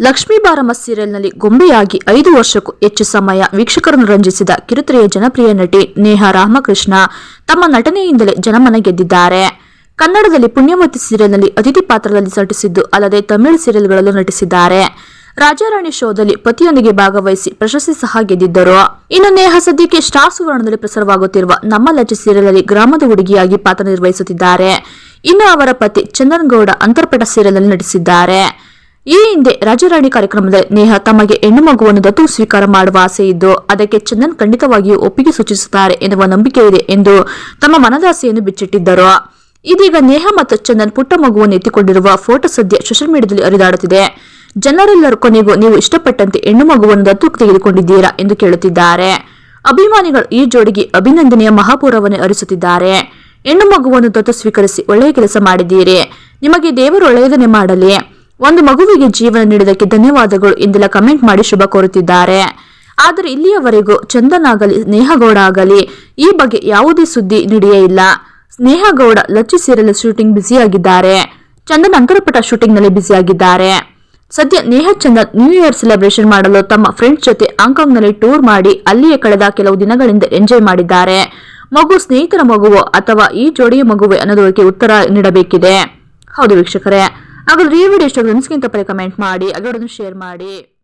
ಲಕ್ಷ್ಮೀ ಬಾರಮ್ಮ ಸೀರಿಯಲ್ನಲ್ಲಿ ಗೊಂಬೆಯಾಗಿ ಐದು ವರ್ಷಕ್ಕೂ ಹೆಚ್ಚು ಸಮಯ ವೀಕ್ಷಕರನ್ನು ರಂಜಿಸಿದ ಕಿರುತೆರೆಯ ಜನಪ್ರಿಯ ನಟಿ ನೇಹಾ ರಾಮಕೃಷ್ಣ ತಮ್ಮ ನಟನೆಯಿಂದಲೇ ಜನಮನ ಗೆದ್ದಿದ್ದಾರೆ. ಕನ್ನಡದಲ್ಲಿ ಪುಣ್ಯಮತಿ ಸೀರಿಯಲ್ನಲ್ಲಿ ಅತಿಥಿ ಪಾತ್ರದಲ್ಲಿ ನಟಿಸಿದ್ದು ಅಲ್ಲದೆ ತಮಿಳು ಸೀರಿಯಲ್ಗಳಲ್ಲೂ ನಟಿಸಿದ್ದಾರೆ. ರಾಜಾರಾಣಿ ಶೋದಲ್ಲಿ ಪತಿಯೊಂದಿಗೆ ಭಾಗವಹಿಸಿ ಪ್ರಶಸ್ತಿ ಸಹ ಗೆದ್ದಿದ್ದರು. ಇನ್ನು ನೇಹಾ ಸದ್ಯಕ್ಕೆ ಸ್ಟಾರ್ ಸುವರ್ಣದಲ್ಲಿ ಪ್ರಸಾರವಾಗುತ್ತಿರುವ ನಮ್ಮ ಲಜ್ಜೆ ಸೀರಿಯಲ್ನಲ್ಲಿ ಗ್ರಾಮದ ಹುಡುಗಿಯಾಗಿ ಪಾತ್ರ ನಿರ್ವಹಿಸುತ್ತಿದ್ದಾರೆ. ಇನ್ನು ಅವರ ಪತಿ ಚಂದನ್ ಗೌಡ ಅಂತರ್ಪಟ ಸೀರಿಯಲ್ನಲ್ಲಿ ನಟಿಸಿದ್ದಾರೆ. ಈ ಹಿಂದೆ ರಾಜರಾಣಿ ಕಾರ್ಯಕ್ರಮದಲ್ಲಿ ನೇಹಾ ತಮಗೆ ಹೆಣ್ಣು ಮಗುವನ್ನು ದತ್ತು ಸ್ವೀಕಾರ ಮಾಡುವ ಆಸೆ ಇದ್ದು, ಅದಕ್ಕೆ ಚಂದನ್ ಖಂಡಿತವಾಗಿಯೂ ಒಪ್ಪಿಗೆ ಸೂಚಿಸುತ್ತಾರೆ ಎನ್ನುವ ನಂಬಿಕೆ ಇದೆ ಎಂದು ತಮ್ಮ ಮನದಾಸೆಯನ್ನು ಬಿಚ್ಚಿಟ್ಟಿದ್ದರು. ಇದೀಗ ನೇಹಾ ಮತ್ತು ಚಂದನ್ ಪುಟ್ಟ ಮಗುವನ್ನು ಎತ್ತಿಕೊಂಡಿರುವ ಫೋಟೋ ಸದ್ಯ ಸೋಷಿಯಲ್ ಮೀಡಿಯಾದಲ್ಲಿ ಹರಿದಾಡುತ್ತಿದೆ. ಜನರೆಲ್ಲರೂ ಕೊನೆಗೂ ನೀವು ಇಷ್ಟಪಟ್ಟಂತೆ ಹೆಣ್ಣು ಮಗುವನ್ನು ದತ್ತು ತೆಗೆದುಕೊಂಡಿದ್ದೀರಾ ಎಂದು ಕೇಳುತ್ತಿದ್ದಾರೆ. ಅಭಿಮಾನಿಗಳು ಈ ಜೋಡಿಗೆ ಅಭಿನಂದನೆಯ ಮಹಾಪೂರವನ್ನು ಹರಿಸುತ್ತಿದ್ದಾರೆ ಹೆಣ್ಣು ಮಗುವನ್ನು ದತ್ತು ಸ್ವೀಕರಿಸಿ ಒಳ್ಳೆಯ ಕೆಲಸ ಮಾಡಿದ್ದೀರಿ. ನಿಮಗೆ ದೇವರು ಒಳ್ಳೆಯದನ್ನೇ ಮಾಡಲಿ. ಒಂದು ಮಗುವಿಗೆ ಜೀವನ ನೀಡಿದಕ್ಕೆ ಧನ್ಯವಾದಗಳು ಎಂದೆಲ್ಲ ಕಮೆಂಟ್ ಮಾಡಿ ಶುಭ ಕೋರುತ್ತಿದ್ದಾರೆ. ಆದರೆ ಇಲ್ಲಿಯವರೆಗೂ ಚಂದನ್ ಆಗಲಿ ಸ್ನೇಹಗೌಡ ಆಗಲಿ ಈ ಬಗ್ಗೆ ಯಾವುದೇ ಸುದ್ದಿ ನಡೆಯೇ ಇಲ್ಲ. ಸ್ನೇಹಗೌಡ ಲಚ್ಚಿ ಸೀರಿಯಲ್ ಶೂಟಿಂಗ್ ಬ್ಯುಸಿಯಾಗಿದ್ದಾರೆ. ಚಂದನ್ ಅಂಕರಪಟ ಶೂಟಿಂಗ್ನಲ್ಲಿ ಬ್ಯುಸಿಯಾಗಿದ್ದಾರೆ. ಸದ್ಯ Neha Chandan new year celebration ಮಾಡಲು ತಮ್ಮ ಫ್ರೆಂಡ್ಸ್ ಜೊತೆ ಹಾಂಗ್ಕಾಂಗ್ನಲ್ಲಿ ಟೂರ್ ಮಾಡಿ ಅಲ್ಲಿಯೇ ಕಳೆದ ಕೆಲವು ದಿನಗಳಿಂದ ಎಂಜಾಯ್ ಮಾಡಿದ್ದಾರೆ. ಮಗು ಸ್ನೇಹಿತರ ಮಗುವೋ ಅಥವಾ ಈ ಜೋಡಿಯ ಮಗುವೆ ಅನ್ನೋದಕ್ಕೆ ಉತ್ತರ ನೀಡಬೇಕಿದೆ. ಹೌದು ವೀಕ್ಷಕರೇ. ಹಾಗಾದ್ರೆ ಈ ವಿಡಿಯೋ ಇಷ್ಟ ಫ್ರೆಂಡ್ಸ್ಗಿಂತ ಕಮೆಂಟ್ ಮಾಡಿ ಅದರೊಡನ್ನು ಶೇರ್ ಮಾಡಿ.